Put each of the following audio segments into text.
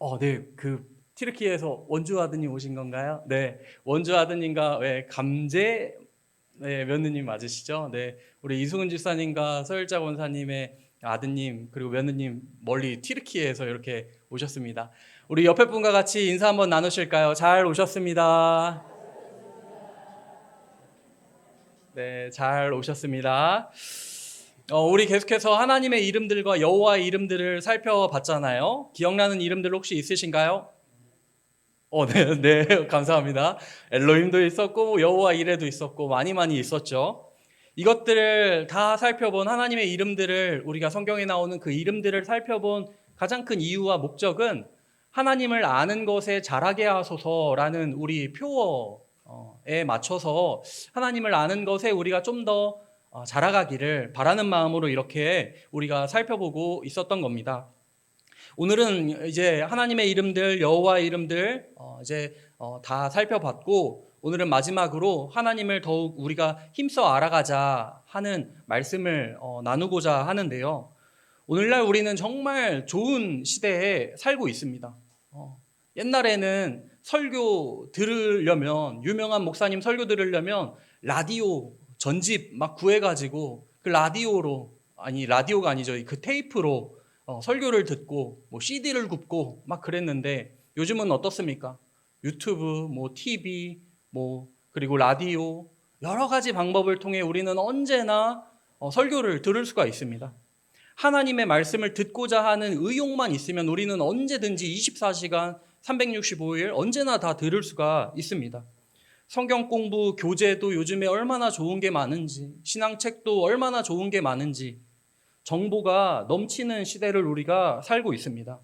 어, 네. 그 튀르키예에서 원주 아드님 오신 건가요? 네. 원주 아드님과 네, 감제 네, 며느님 맞으시죠? 네. 우리 이승훈 집사님과 서일자 권사님의 아드님 그리고 며느님 멀리 튀르키예에서 이렇게 오셨습니다. 우리 옆에 분과 같이 인사 한번 나누실까요? 잘 오셨습니다. 네, 잘 오셨습니다. 어, 우리 계속해서 하나님의 이름들과 여호와의 이름들을 살펴봤잖아요. 기억나는 이름들 혹시 있으신가요? 어, 네, 네, 감사합니다. 엘로힘도 있었고 여호와 이레도 있었고 많이 많이 있었죠. 이것들을 다 살펴본 하나님의 이름들을 우리가 성경에 나오는 그 이름들을 살펴본 가장 큰 이유와 목적은 하나님을 아는 것에 잘하게 하소서라는 우리 표어에 맞춰서 하나님을 아는 것에 우리가 좀더 어, 자라가기를 바라는 마음으로 이렇게 우리가 살펴보고 있었던 겁니다. 오늘은 이제 하나님의 이름들, 여호와의 이름들 어, 이제 어, 다 살펴봤고 오늘은 마지막으로 하나님을 더욱 우리가 힘써 알아가자 하는 말씀을 어, 나누고자 하는데요. 오늘날 우리는 정말 좋은 시대에 살고 있습니다. 어, 옛날에는 설교 들으려면 유명한 목사님 설교 들으려면 라디오 전집 막 구해가지고 그 라디오로 아니 라디오가 아니죠 그 테이프로 어, 설교를 듣고 뭐 CD를 굽고 막 그랬는데 요즘은 어떻습니까? 유튜브, 뭐 TV, 뭐 그리고 라디오 여러 가지 방법을 통해 우리는 언제나 어, 설교를 들을 수가 있습니다. 하나님의 말씀을 듣고자 하는 의욕만 있으면 우리는 언제든지 24시간 365일 언제나 다 들을 수가 있습니다. 성경 공부 교재도 요즘에 얼마나 좋은 게 많은지, 신앙책도 얼마나 좋은 게 많은지, 정보가 넘치는 시대를 우리가 살고 있습니다.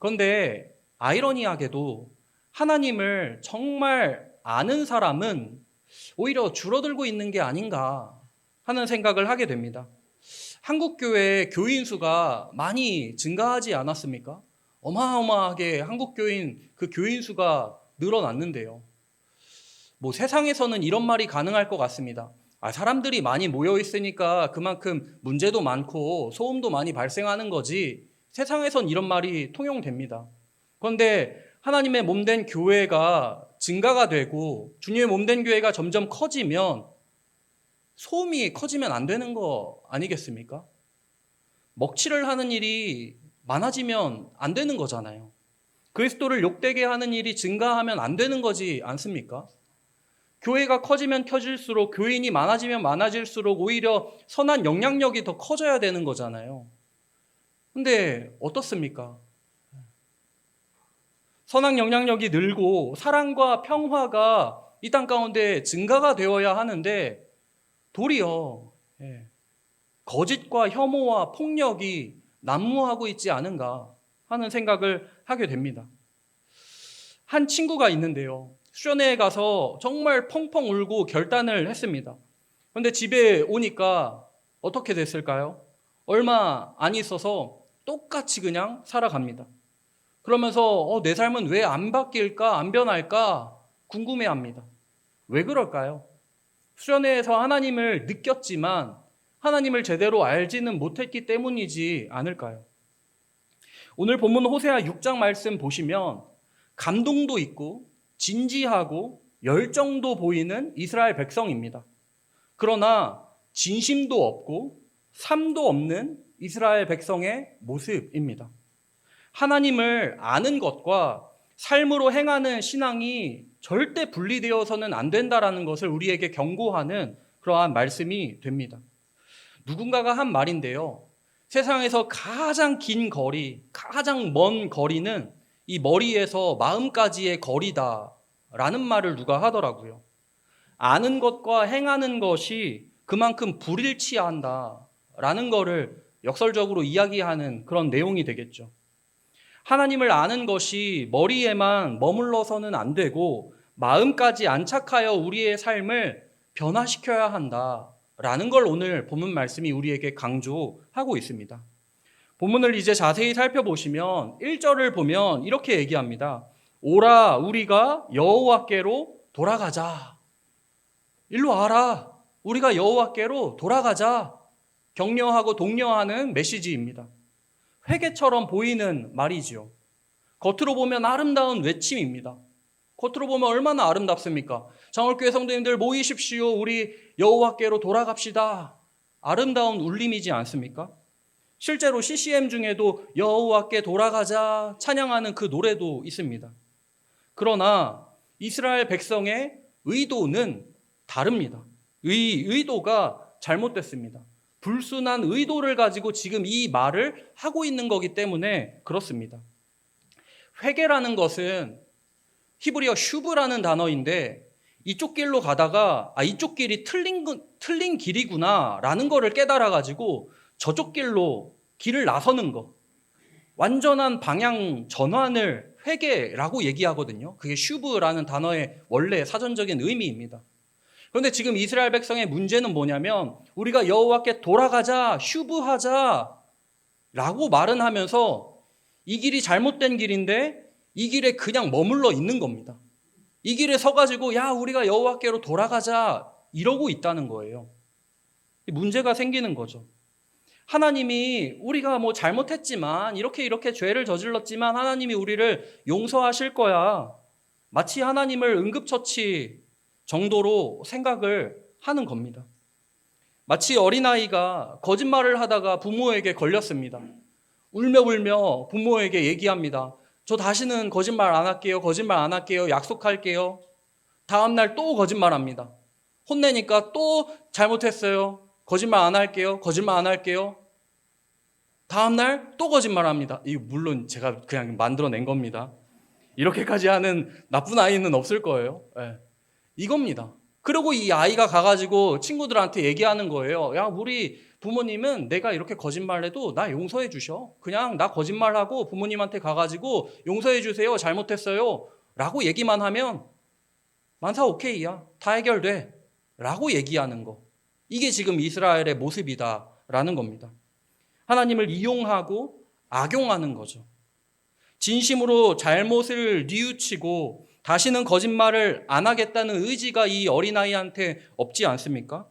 그런데 아이러니하게도 하나님을 정말 아는 사람은 오히려 줄어들고 있는 게 아닌가 하는 생각을 하게 됩니다. 한국 교회 교인 수가 많이 증가하지 않았습니까? 어마어마하게 한국 교인 그 교인 수가 늘어났는데요. 뭐 세상에서는 이런 말이 가능할 것 같습니다. 아, 사람들이 많이 모여 있으니까 그만큼 문제도 많고 소음도 많이 발생하는 거지. 세상에선 이런 말이 통용됩니다. 그런데 하나님의 몸된 교회가 증가가 되고 주님의 몸된 교회가 점점 커지면 소음이 커지면 안 되는 거 아니겠습니까? 먹칠을 하는 일이 많아지면 안 되는 거잖아요. 그리스도를 욕되게 하는 일이 증가하면 안 되는 거지 않습니까? 교회가 커지면 커질수록 교인이 많아지면 많아질수록 오히려 선한 영향력이 더 커져야 되는 거잖아요. 근데 어떻습니까? 선한 영향력이 늘고 사랑과 평화가 이 땅 가운데 증가가 되어야 하는데 도리어 예, 거짓과 혐오와 폭력이 난무하고 있지 않은가 하는 생각을 하게 됩니다. 한 친구가 있는데요. 수련회에 가서 정말 펑펑 울고 결단을 했습니다. 그런데 집에 오니까 어떻게 됐을까요? 얼마 안 있어서 똑같이 그냥 살아갑니다. 그러면서 어, 내 삶은 왜 안 바뀔까, 안 변할까 궁금해 합니다. 왜 그럴까요? 수련회에서 하나님을 느꼈지만 하나님을 제대로 알지는 못했기 때문이지 않을까요? 오늘 본문 호세아 6장 말씀 보시면 감동도 있고 진지하고 열정도 보이는 이스라엘 백성입니다. 그러나 진심도 없고 삶도 없는 이스라엘 백성의 모습입니다. 하나님을 아는 것과 삶으로 행하는 신앙이 절대 분리되어서는 안 된다라는 것을 우리에게 경고하는 그러한 말씀이 됩니다. 누군가가 한 말인데요. 세상에서 가장 긴 거리, 가장 먼 거리는 이 머리에서 마음까지의 거리다. 라는 말을 누가 하더라고요. 아는 것과 행하는 것이 그만큼 불일치한다. 라는 거를 역설적으로 이야기하는 그런 내용이 되겠죠. 하나님을 아는 것이 머리에만 머물러서는 안 되고 마음까지 안착하여 우리의 삶을 변화시켜야 한다. 라는 걸 오늘 본문 말씀이 우리에게 강조하고 있습니다. 본문을 이제 자세히 살펴보시면 1절을 보면 이렇게 얘기합니다. 오라 우리가 여호와께로 돌아가자. 일로 와라. 우리가 여호와께로 돌아가자. 격려하고 독려하는 메시지입니다. 회개처럼 보이는 말이지요. 겉으로 보면 아름다운 외침입니다. 겉으로 보면 얼마나 아름답습니까? 장월교회 성도님들 모이십시오. 우리 여호와께로 돌아갑시다. 아름다운 울림이지 않습니까? 실제로 CCM 중에도 여호와께 돌아가자 찬양하는 그 노래도 있습니다. 그러나 이스라엘 백성의 의도는 다릅니다. 의, 의도가 잘못됐습니다. 불순한 의도를 가지고 지금 이 말을 하고 있는 거기 때문에 그렇습니다. 회개라는 것은 히브리어 슈브라는 단어인데 이쪽 길로 가다가 아 이쪽 길이 틀린 거- 틀린 길이구나라는 거를 깨달아 가지고 저쪽 길로 길을 나서는 거. 완전한 방향 전환을 회개라고 얘기하거든요. 그게 슈브라는 단어의 원래 사전적인 의미입니다. 그런데 지금 이스라엘 백성의 문제는 뭐냐면 우리가 여호와께 돌아가자, 슈브하자 라고 말은 하면서 이 길이 잘못된 길인데 이 길에 그냥 머물러 있는 겁니다. 이 길에 서가지고 야 우리가 여호와께로 돌아가자 이러고 있다는 거예요. 문제가 생기는 거죠. 하나님이 우리가 뭐 잘못했지만 이렇게 이렇게 죄를 저질렀지만 하나님이 우리를 용서하실 거야. 마치 하나님을 응급처치 정도로 생각을 하는 겁니다. 마치 어린아이가 거짓말을 하다가 부모에게 걸렸습니다. 울며 불며 부모에게 얘기합니다. 저 다시는 거짓말 안 할게요. 거짓말 안 할게요. 약속할게요. 다음날 또 거짓말합니다. 혼내니까 또 잘못했어요. 거짓말 안 할게요. 거짓말 안 할게요. 다음날 또 거짓말 합니다. 이거 물론 제가 그냥 만들어낸 겁니다. 이렇게까지 하는 나쁜 아이는 없을 거예요. 예. 이겁니다. 그리고 이 아이가 가가지고 친구들한테 얘기하는 거예요. 야, 우리 부모님은 내가 이렇게 거짓말해도 나 용서해 주셔. 그냥 나 거짓말하고 부모님한테 가가지고 용서해 주세요. 잘못했어요. 라고 얘기만 하면 만사 오케이야. 다 해결돼. 라고 얘기하는 거. 이게 지금 이스라엘의 모습이다. 라는 겁니다. 하나님을 이용하고 악용하는 거죠. 진심으로 잘못을 뉘우치고 다시는 거짓말을 안 하겠다는 의지가 이 어린아이한테 없지 않습니까?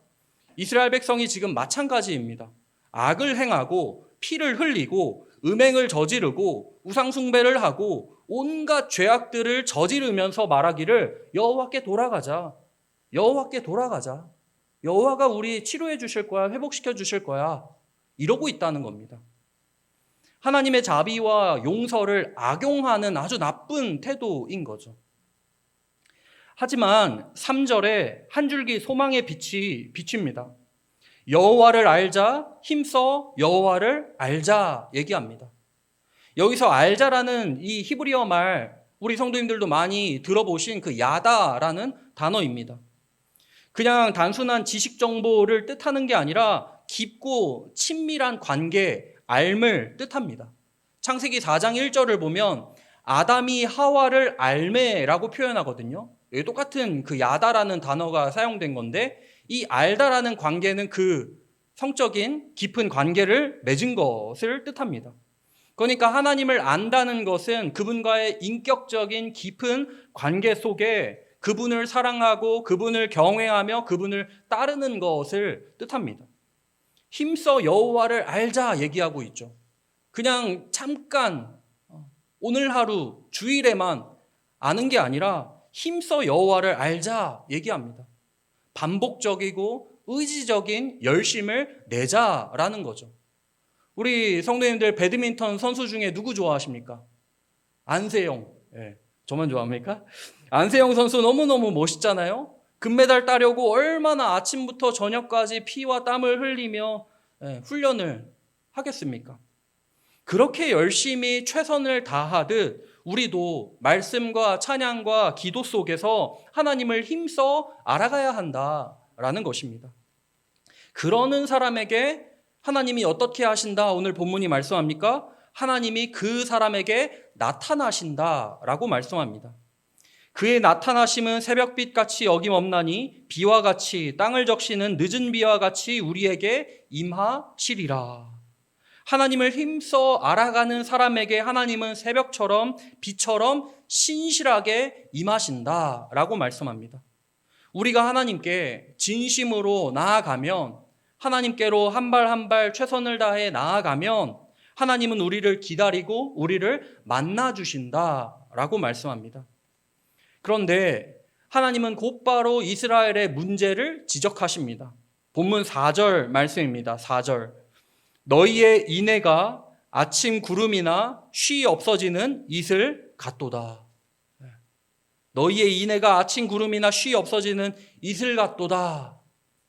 이스라엘 백성이 지금 마찬가지입니다. 악을 행하고 피를 흘리고 음행을 저지르고 우상숭배를 하고 온갖 죄악들을 저지르면서 말하기를 여호와께 돌아가자. 여호와께 돌아가자. 여호와가 우리 치료해 주실 거야. 회복시켜 주실 거야. 이러고 있다는 겁니다. 하나님의 자비와 용서를 악용하는 아주 나쁜 태도인 거죠. 하지만 3절에 한 줄기 소망의 빛이 비칩니다. 여호와를 알자 힘써 여호와를 알자 얘기합니다. 여기서 알자라는 이 히브리어 말 우리 성도님들도 많이 들어보신 그 야다라는 단어입니다. 그냥 단순한 지식 정보를 뜻하는 게 아니라 깊고 친밀한 관계, 알을 뜻합니다. 창세기 4장 1절을 보면 아담이 하와를 알매라고 표현하거든요. 똑같은 그 야다라는 단어가 사용된 건데 이 알다라는 관계는 그 성적인 깊은 관계를 맺은 것을 뜻합니다. 그러니까 하나님을 안다는 것은 그분과의 인격적인 깊은 관계 속에 그분을 사랑하고 그분을 경외하며 그분을 따르는 것을 뜻합니다. 힘써 여호와를 알자 얘기하고 있죠. 그냥 잠깐 어, 오늘 하루 주일에만 아는 게 아니라 힘써 여호와를 알자 얘기합니다. 반복적이고 의지적인 열심을 내자라는 거죠. 우리 성도님들 배드민턴 선수 중에 누구 좋아하십니까? 안세영. 예, 저만 좋아합니까? 안세영 선수 너무너무 멋있잖아요. 금메달 따려고 얼마나 아침부터 저녁까지 피와 땀을 흘리며 예, 훈련을 하겠습니까? 그렇게 열심히 최선을 다하듯 우리도 말씀과 찬양과 기도 속에서 하나님을 힘써 알아가야 한다라는 것입니다. 그러는 사람에게 하나님이 어떻게 하신다 오늘 본문이 말씀합니까? 하나님이 그 사람에게 나타나신다라고 말씀합니다. 그의 나타나심은 새벽빛 같이 어김없나니 비와 같이 땅을 적시는 늦은 비와 같이 우리에게 임하시리라. 하나님을 힘써 알아가는 사람에게 하나님은 새벽처럼 비처럼 신실하게 임하신다라고 말씀합니다. 우리가 하나님께 진심으로 나아가면 하나님께로 한 발 한 발 최선을 다해 나아가면 하나님은 우리를 기다리고 우리를 만나 주신다라고 말씀합니다. 그런데 하나님은 곧바로 이스라엘의 문제를 지적하십니다. 본문 4절 말씀입니다. 4절. 너희의 인애가 아침 구름이나 쉬 없어지는 이슬 같도다. 네. 너희의 인애가 아침 구름이나 쉬 없어지는 이슬 같도다.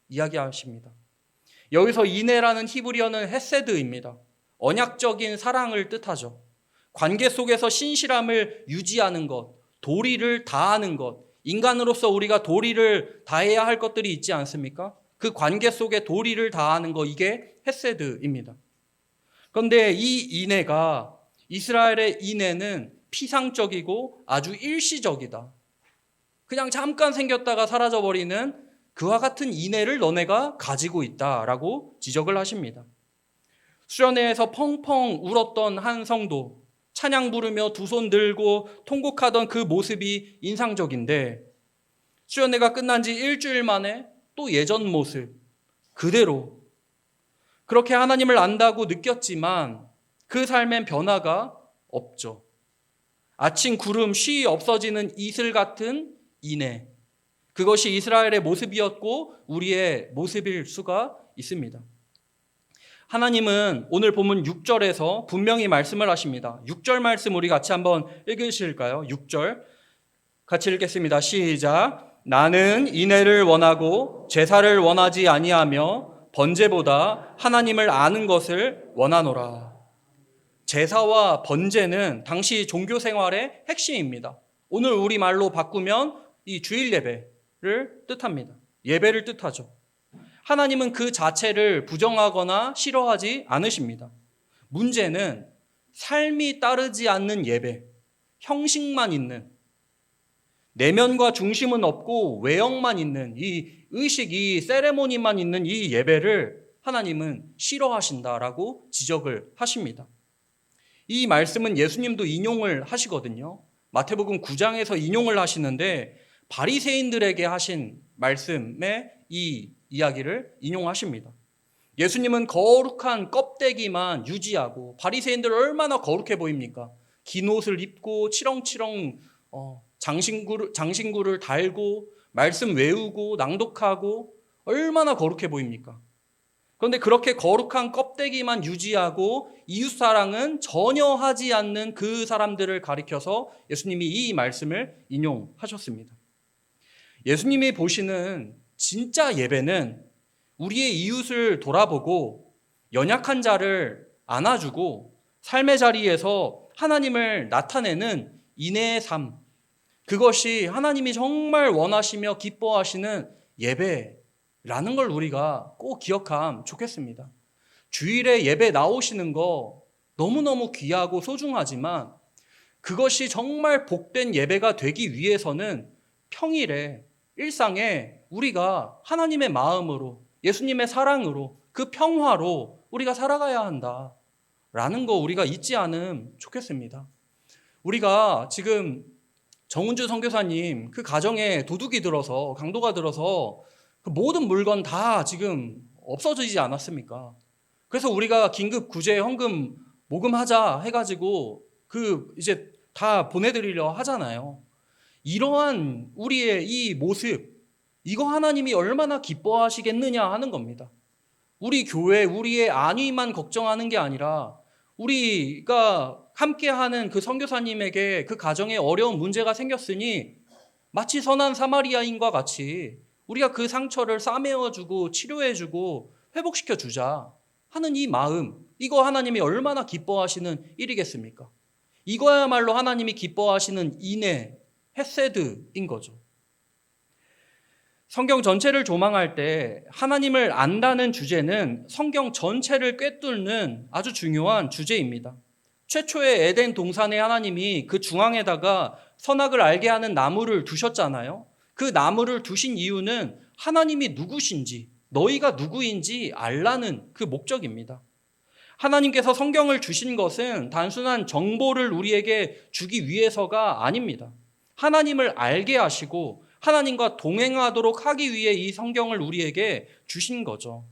이야기하십니다. 여기서 인애라는 히브리어는 헤세드입니다. 언약적인 사랑을 뜻하죠. 관계 속에서 신실함을 유지하는 것, 도리를 다하는 것, 인간으로서 우리가 도리를 다해야 할 것들이 있지 않습니까? 그 관계 속에 도리를 다하는 것, 이게 헤세드입니다. 그런데 이 인애가 이스라엘의 인애는 피상적이고 아주 일시적이다. 그냥 잠깐 생겼다가 사라져버리는 그와 같은 인애를 너네가 가지고 있다라고 지적을 하십니다. 수련회에서 펑펑 울었던 한 성도, 찬양 부르며 두 손 들고 통곡하던 그 모습이 인상적인데, 수련회가 끝난 지 일주일 만에 또 예전 모습, 그대로. 그렇게 하나님을 안다고 느꼈지만 그 삶엔 변화가 없죠. 아침 구름 쉬 없어지는 이슬 같은 인애. 그것이 이스라엘의 모습이었고 우리의 모습일 수가 있습니다. 하나님은 오늘 본문 6절에서 분명히 말씀을 하십니다. 6절 말씀 우리 같이 한번 읽으실까요? 6절. 같이 읽겠습니다. 시작. 나는 인애를 원하고 제사를 원하지 아니하며 번제보다 하나님을 아는 것을 원하노라. 제사와 번제는 당시 종교 생활의 핵심입니다. 오늘 우리 말로 바꾸면 이 주일 예배를 뜻합니다. 예배를 뜻하죠. 하나님은 그 자체를 부정하거나 싫어하지 않으십니다. 문제는 삶이 따르지 않는 예배, 형식만 있는 내면과 중심은 없고 외형만 있는 이 의식, 이 세레모니만 있는 이 예배를 하나님은 싫어하신다라고 지적을 하십니다. 이 말씀은 예수님도 인용을 하시거든요. 마태복음 9장에서 인용을 하시는데 바리새인들에게 하신 말씀에 이 이야기를 인용하십니다. 예수님은 거룩한 껍데기만 유지하고 바리새인들 얼마나 거룩해 보입니까? 긴 옷을 입고 치렁치렁 어, 장신구를, 장신구를 달고 말씀 외우고 낭독하고 얼마나 거룩해 보입니까? 그런데 그렇게 거룩한 껍데기만 유지하고 이웃 사랑은 전혀 하지 않는 그 사람들을 가리켜서 예수님이 이 말씀을 인용하셨습니다. 예수님이 보시는 진짜 예배는 우리의 이웃을 돌아보고 연약한 자를 안아주고 삶의 자리에서 하나님을 나타내는 인애의 삶, 그것이 하나님이 정말 원하시며 기뻐하시는 예배라는 걸 우리가 꼭 기억하면 좋겠습니다. 주일에 예배 나오시는 거 너무너무 귀하고 소중하지만 그것이 정말 복된 예배가 되기 위해서는 평일에 일상에 우리가 하나님의 마음으로 예수님의 사랑으로 그 평화로 우리가 살아가야 한다. 라는 거 우리가 잊지 않으면 좋겠습니다. 우리가 지금 정은주 선교사님 그 가정에 도둑이 들어서 강도가 들어서 그 모든 물건 다 지금 없어지지 않았습니까? 그래서 우리가 긴급 구제 헌금 모금하자 해가지고 그 이제 다 보내드리려 하잖아요. 이러한 우리의 이 모습, 이거 하나님이 얼마나 기뻐하시겠느냐 하는 겁니다. 우리 교회, 우리의 안위만 걱정하는 게 아니라 우리가 함께하는 그 선교사님에게 그 가정에 어려운 문제가 생겼으니 마치 선한 사마리아인과 같이 우리가 그 상처를 싸매어주고 치료해주고 회복시켜주자 하는 이 마음, 이거 하나님이 얼마나 기뻐하시는 일이겠습니까? 이거야말로 하나님이 기뻐하시는 인애, 헤세드인 거죠. 성경 전체를 조망할 때 하나님을 안다는 주제는 성경 전체를 꿰뚫는 아주 중요한 주제입니다. 최초의 에덴 동산에 하나님이 그 중앙에다가 선악을 알게 하는 나무를 두셨잖아요. 그 나무를 두신 이유는 하나님이 누구신지, 너희가 누구인지 알라는 그 목적입니다. 하나님께서 성경을 주신 것은 단순한 정보를 우리에게 주기 위해서가 아닙니다. 하나님을 알게 하시고 하나님과 동행하도록 하기 위해 이 성경을 우리에게 주신 거죠.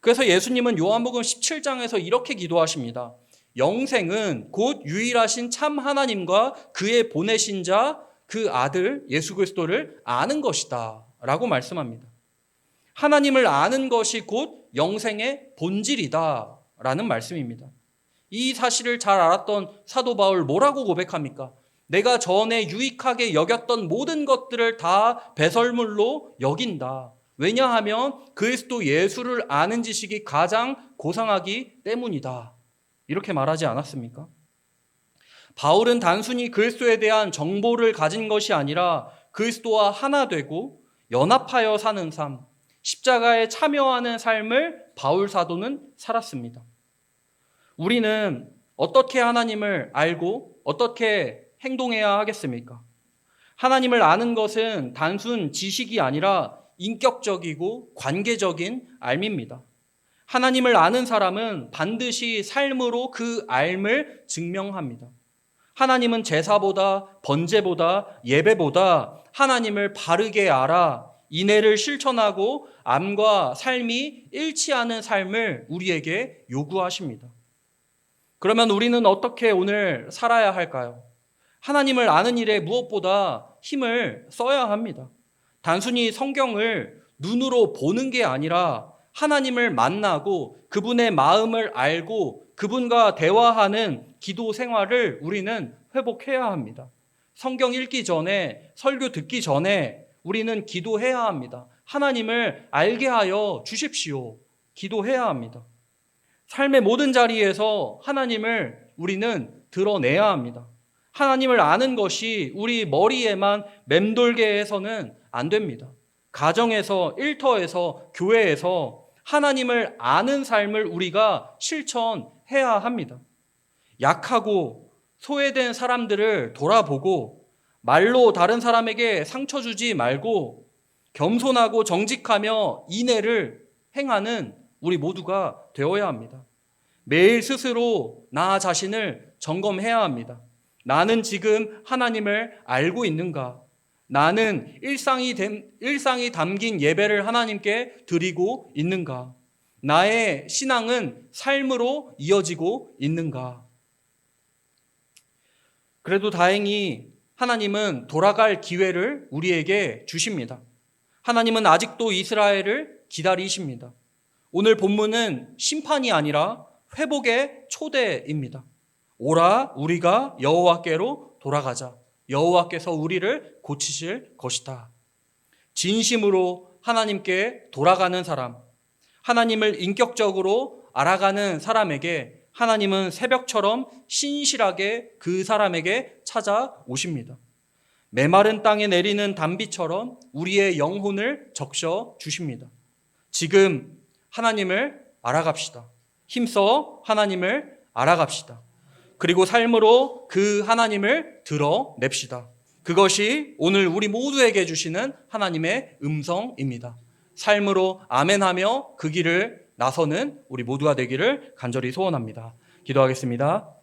그래서 예수님은 요한복음 17장에서 이렇게 기도하십니다. 영생은 곧 유일하신 참 하나님과 그의 보내신 자 그 아들 예수 그리스도를 아는 것이다 라고 말씀합니다. 하나님을 아는 것이 곧 영생의 본질이다 라는 말씀입니다. 이 사실을 잘 알았던 사도 바울 뭐라고 고백합니까? 내가 전에 유익하게 여겼던 모든 것들을 다 배설물로 여긴다. 왜냐하면 그리스도 예수를 아는 지식이 가장 고상하기 때문이다. 이렇게 말하지 않았습니까? 바울은 단순히 그리스도에 대한 정보를 가진 것이 아니라 그리스도와 하나 되고 연합하여 사는 삶, 십자가에 참여하는 삶을 바울 사도는 살았습니다. 우리는 어떻게 하나님을 알고 어떻게 행동해야 하겠습니까? 하나님을 아는 것은 단순 지식이 아니라 인격적이고 관계적인 알미입니다. 하나님을 아는 사람은 반드시 삶으로 그 알을 증명합니다. 하나님은 제사보다 번제보다 예배보다 하나님을 바르게 알아 인애를 실천하고 암과 삶이 일치하는 삶을 우리에게 요구하십니다. 그러면 우리는 어떻게 오늘 살아야 할까요? 하나님을 아는 일에 무엇보다 힘을 써야 합니다. 단순히 성경을 눈으로 보는 게 아니라 하나님을 만나고 그분의 마음을 알고 그분과 대화하는 기도 생활을 우리는 회복해야 합니다. 성경 읽기 전에, 설교 듣기 전에 우리는 기도해야 합니다. 하나님을 알게 하여 주십시오. 기도해야 합니다. 삶의 모든 자리에서 하나님을 우리는 드러내야 합니다. 하나님을 아는 것이 우리 머리에만 맴돌게 해서는 안 됩니다. 가정에서, 일터에서, 교회에서 하나님을 아는 삶을 우리가 실천해야 합니다. 약하고 소외된 사람들을 돌아보고 말로 다른 사람에게 상처 주지 말고 겸손하고 정직하며 인애를 행하는 우리 모두가 되어야 합니다. 매일 스스로 나 자신을 점검해야 합니다. 나는 지금 하나님을 알고 있는가? 나는 일상이, 된, 일상이 담긴 예배를 하나님께 드리고 있는가? 나의 신앙은 삶으로 이어지고 있는가? 그래도 다행히 하나님은 돌아갈 기회를 우리에게 주십니다. 하나님은 아직도 이스라엘을 기다리십니다. 오늘 본문은 심판이 아니라 회복의 초대입니다. 오라 우리가 여호와께로 돌아가자. 여호와께서 우리를 고치실 것이다. 진심으로 하나님께 돌아가는 사람, 하나님을 인격적으로 알아가는 사람에게 하나님은 새벽처럼 신실하게 그 사람에게 찾아오십니다. 메마른 땅에 내리는 단비처럼 우리의 영혼을 적셔 주십니다. 지금 하나님을 알아갑시다. 힘써 하나님을 알아갑시다. 그리고 삶으로 그 하나님을 드러냅시다. 그것이 오늘 우리 모두에게 주시는 하나님의 음성입니다. 삶으로 아멘하며 그 길을 나서는 우리 모두가 되기를 간절히 소원합니다. 기도하겠습니다.